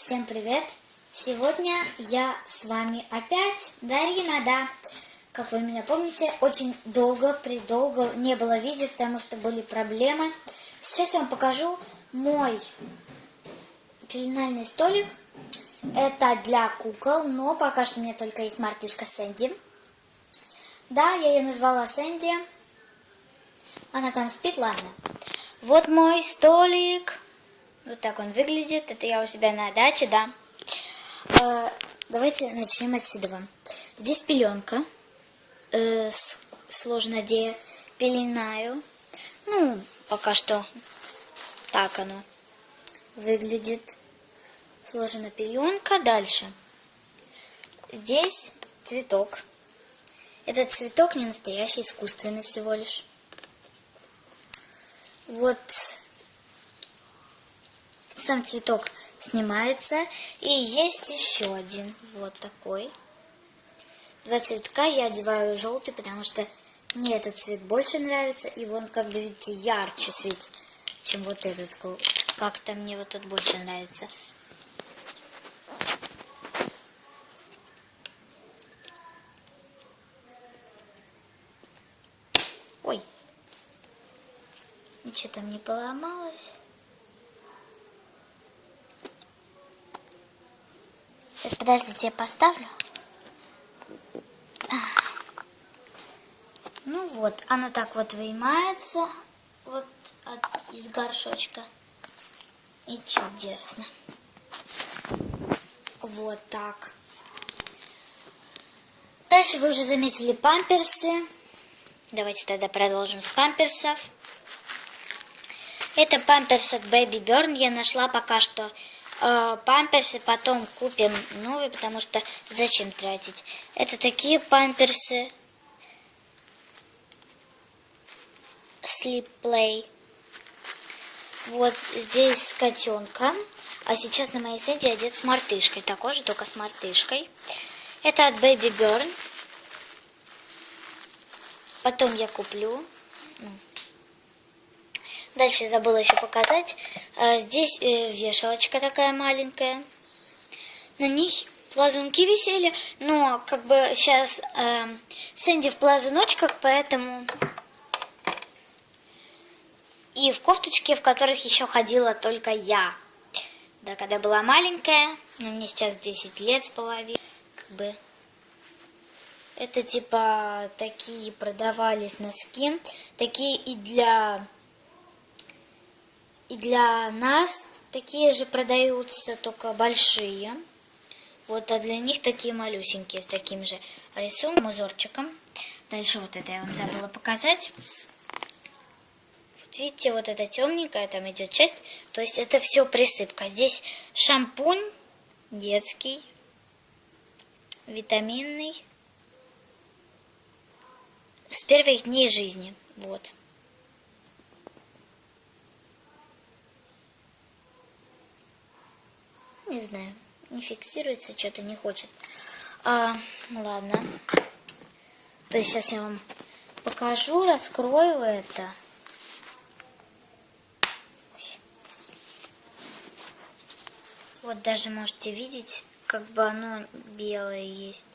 Всем привет! Сегодня я с вами опять, Дарина, да. Как вы меня помните, очень долго, придолго не было видео, потому что были проблемы. Сейчас я вам покажу мой пеленальный столик. Это для кукол, но пока что у меня только есть мартышка Сэнди. Да, я ее назвала Сэнди. Она там спит, ладно. Вот мой столик. Вот так он выглядит. Это я у себя на даче, да. Э, давайте начнем отсюда. Здесь пеленка. Э, сложно где пеленаю. Ну, пока что так оно выглядит. Сложена пеленка. Дальше. Здесь цветок. Этот цветок не настоящий, искусственный всего лишь. Вот сам цветок снимается. И есть еще один, вот такой. Два цветка я одеваю желтый, потому что мне этот цвет больше нравится. И он, как бы, видите, ярче светит, чем вот этот. Как-то мне вот тут больше нравится. Ой, ничего там не поломалось. Подождите, я поставлю. Ну вот, оно так вот вынимается вот от, из горшочка. И чудесно. Вот так. Дальше вы уже заметили памперсы. Давайте тогда продолжим с памперсов. Это памперс от Baby Burn. Я нашла пока что э, памперсы, потом купим новые, потому что зачем тратить. Это такие памперсы. Sleep Play. Вот здесь с котенком. А сейчас на моей Сэнди одет с мартышкой. Такой же, только с мартышкой. Это от Baby Burn. Потом я куплю. Дальше забыла еще показать. Э, здесь э, вешалочка такая маленькая. На ней плазунки висели, но как бы сейчас э, Сэнди в плазуночках, поэтому и в кофточке, в которых еще ходила только я. Да, когда была маленькая, но мне сейчас 10 лет с половиной, как бы это типа такие продавались носки, такие и для и для нас такие же продаются, только большие. Вот, а для них такие малюсенькие, с таким же рисунком, узорчиком. Дальше вот это я вам забыла показать. Вот видите, вот это темненькая, там идет часть. То есть это все присыпка. Здесь шампунь детский, витаминный. С первых дней жизни. Вот. Не знаю, не фиксируется, что-то не хочет. А, ладно. То есть сейчас я вам покажу, раскрою это. Вот даже можете видеть, как бы оно белое есть.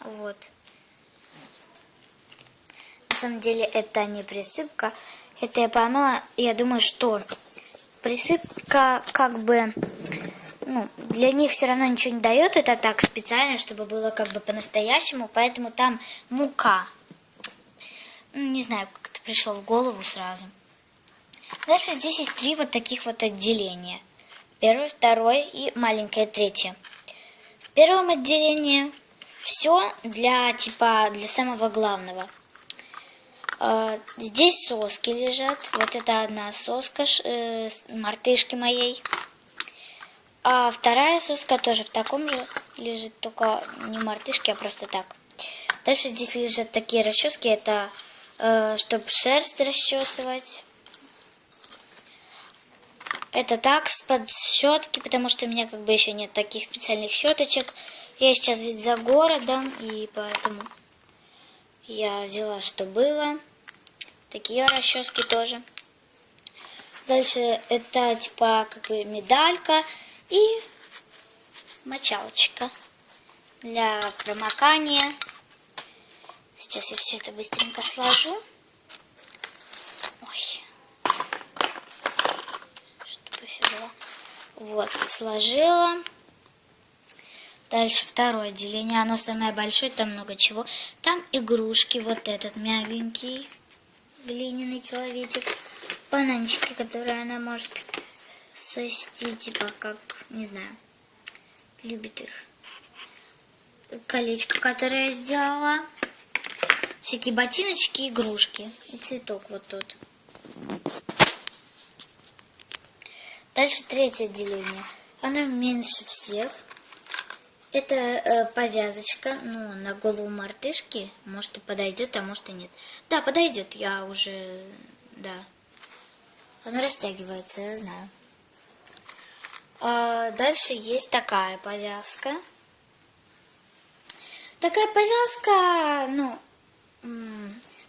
Вот. На самом деле это не присыпка. Это я помыла, я думаю, что присыпка как бы, ну, для них все равно ничего не дает, это так специально, чтобы было как бы по-настоящему, поэтому там мука. Ну, не знаю, как это пришло в голову сразу. Дальше здесь есть три вот таких вот отделения. Первое, второе и маленькое третье. В первом отделении все для типа для самого главного – здесь соски лежат. Вот это одна соска э, мартышки моей. А вторая соска тоже в таком же лежит, только не мартышки, а просто так. Дальше здесь лежат такие расчески. Это э, чтобы шерсть расчесывать. Это так, с-под щетки, потому что у меня как бы еще нет таких специальных щеточек. Я сейчас ведь за городом, и поэтому я взяла, что было. Такие расчески тоже. Дальше это типа как бы медалька и мочалочка для промокания. Сейчас я все это быстренько сложу. Ой. Чтобы все было. Вот, сложила. Дальше второе отделение. Оно самое большое, там много чего. Там игрушки. Вот этот мягенький глиняный человечек. Бананчики, которые она может сости, типа как, не знаю, любит их. Колечко, которое я сделала. Всякие ботиночки, игрушки. И цветок вот тут. Дальше третье отделение. Оно меньше всех. Это э, повязочка, ну, на голову мартышки. Может и подойдет, а может и нет. Да, подойдет, я уже, да. Оно растягивается, я знаю. А дальше есть такая повязка. Такая повязка, ну,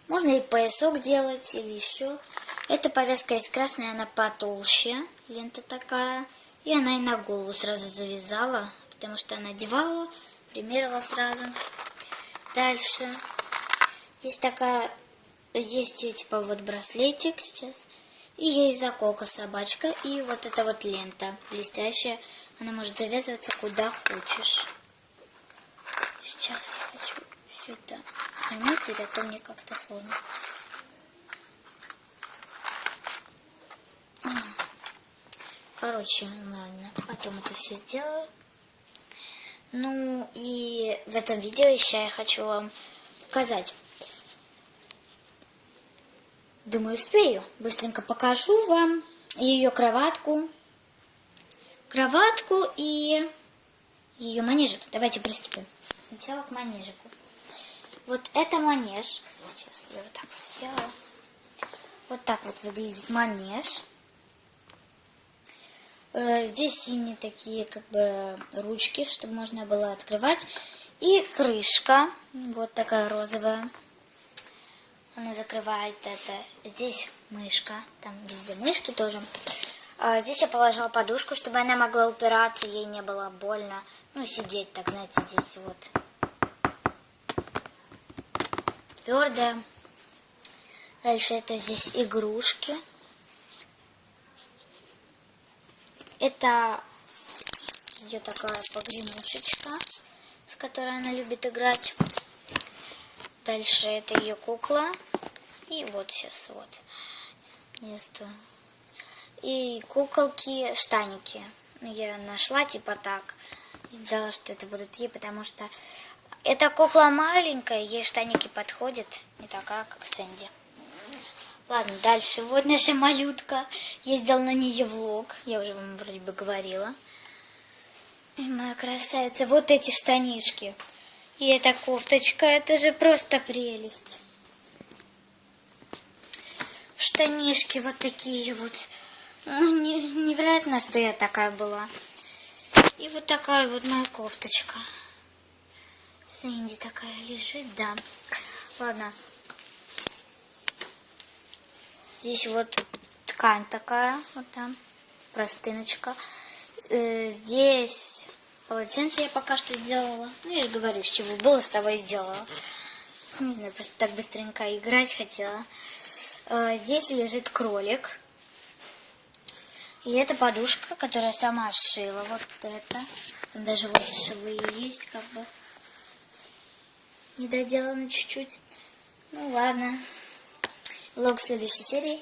можно и поясок делать, или еще. Эта повязка есть красная, она потолще, лента такая. И она и на голову сразу завязала потому что она одевала, примерила сразу. Дальше есть такая, есть типа вот браслетик сейчас, и есть заколка собачка, и вот эта вот лента блестящая, она может завязываться куда хочешь. Сейчас я хочу все это заметить, а то мне как-то сложно. Короче, ладно, потом это все сделаю. Ну и в этом видео еще я хочу вам показать. Думаю, успею. Быстренько покажу вам ее кроватку. Кроватку и ее манежик. Давайте приступим. Сначала к манежику. Вот это манеж. Сейчас я вот так вот сделаю. Вот так вот выглядит манеж. Э, здесь синие такие как бы ручки, чтобы можно было открывать. И крышка, вот такая розовая. Она закрывает это. Здесь мышка, там везде мышки тоже. А здесь я положила подушку, чтобы она могла упираться, ей не было больно. Ну, сидеть так, знаете, здесь вот. Твердая. Дальше это здесь игрушки. Это ее такая погремушечка, с которой она любит играть. Дальше это ее кукла. И вот сейчас вот место. И куколки, штаники. Ну, я нашла типа так. Сделала, что это будут ей, потому что эта кукла маленькая, ей штаники подходят. Не такая, как Сэнди. Ладно, дальше. Вот наша малютка. Я сделала на нее влог. Я уже вам вроде бы говорила. И моя красавица. Вот эти штанишки. И эта кофточка. Это же просто прелесть. Штанишки вот такие вот. Ну, не, невероятно, что я такая была. И вот такая вот моя кофточка. Сэнди такая лежит, да. Ладно, Здесь вот ткань такая, вот там, простыночка. Э, здесь полотенце я пока что делала. Ну, я же говорю, с чего было, с того и сделала. Не знаю, просто так быстренько играть хотела. Э, здесь лежит кролик. И это подушка, которую я сама сшила. Вот это. Там даже вот швы есть, как бы. Не доделано чуть-чуть. Ну ладно влог следующей серии.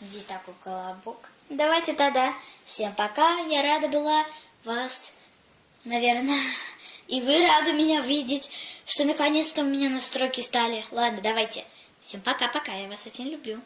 Здесь такой колобок. Давайте тогда. Всем пока. Я рада была вас, наверное. И вы рады меня видеть, что наконец-то у меня настройки стали. Ладно, давайте. Всем пока-пока. Я вас очень люблю.